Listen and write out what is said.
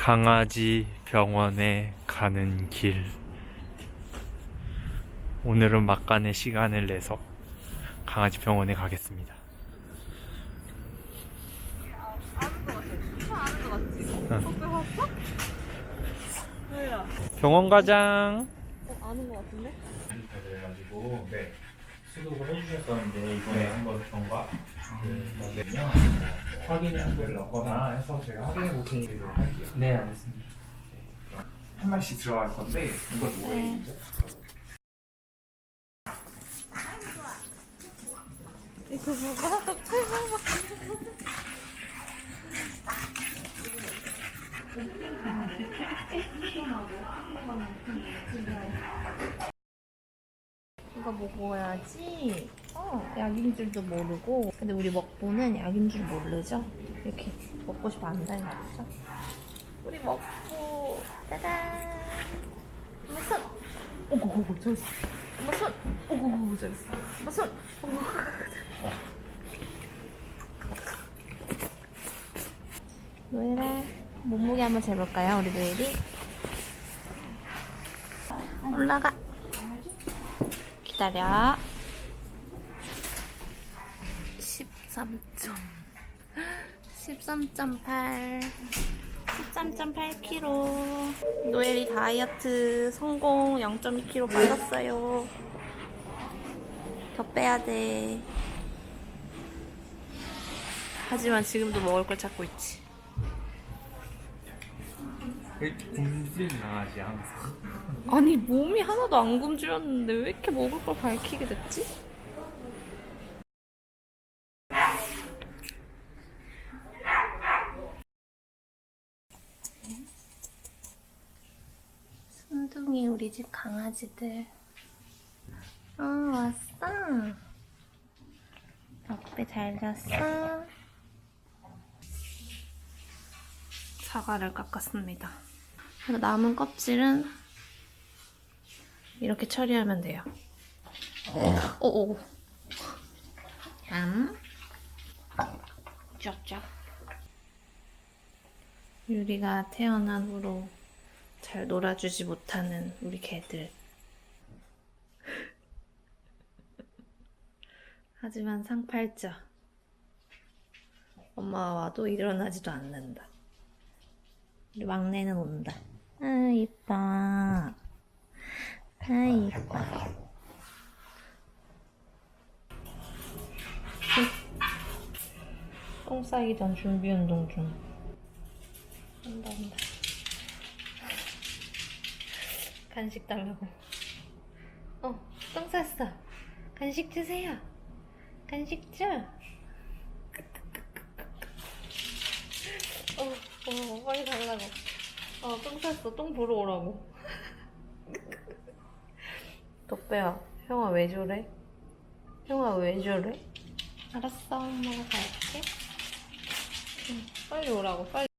강아지 병원에 가는 길. 오늘은 막간의 시간을 내서 강아지 병원에 가겠습니다. 왜야? 병원 가장. 어, 아는 것 같은데? 그래가지고 네 수독을 해주셨었는데 이번에 한번 경과 그 확인을 넣거나 해서 제가 확인해 볼 테니까 할게요. 네 알겠습니다. 한 마리씩 들어갈 건데 이거 뭐예요? 이거 뭐가? 이거 먹어야지. 어, 약인 줄도 모르고. 근데 우리 먹보는 약인 줄 모르죠? 이렇게 먹고 싶어 한다는 거죠? 우리 먹보, 짜잔. 손. 오고고고, 잘했어. 손. 오고고고, 잘했어. 손. 오고고고. 노엘아, 몸무게 한번 재볼까요, 우리 노엘이? 올라가. 기다려. 13점. 13.8. 13.8kg. 노엘이 다이어트 성공 0.2kg 빠졌어요. 더 빼야 돼. 하지만 지금도 먹을 걸 찾고 있지. 굶진 강아지 항상. 아니 몸이 하나도 안 굶주렸는데 왜 이렇게 먹을 걸 밝히게 됐지? 순둥이 우리 집 강아지들 어 왔어 덕배 잘 잤어? 사과를 깎았습니다 남은 껍질은 이렇게 처리하면 돼요. 오오. 얌. 쫙쫙. 유리가 태어난 후로 잘 놀아주지 못하는 우리 개들. 하지만 상팔자. 엄마가 와도 일어나지도 않는다. 우리 막내는 온다. 아, 이뻐. 아, 이뻐. 똥 싸기 전 준비 운동 중. 한다, 한다. 간식 달라고. 어, 똥 쌌어. 간식 주세요. 간식 줘. 어, 어, 빨리 달라고. 어, 똥 쌌어. 똥 보러 오라고. 덕배야, 형아 왜 저래? 형아 왜 저래? 알았어, 엄마가 갈게. 응, 빨리 오라고, 빨리.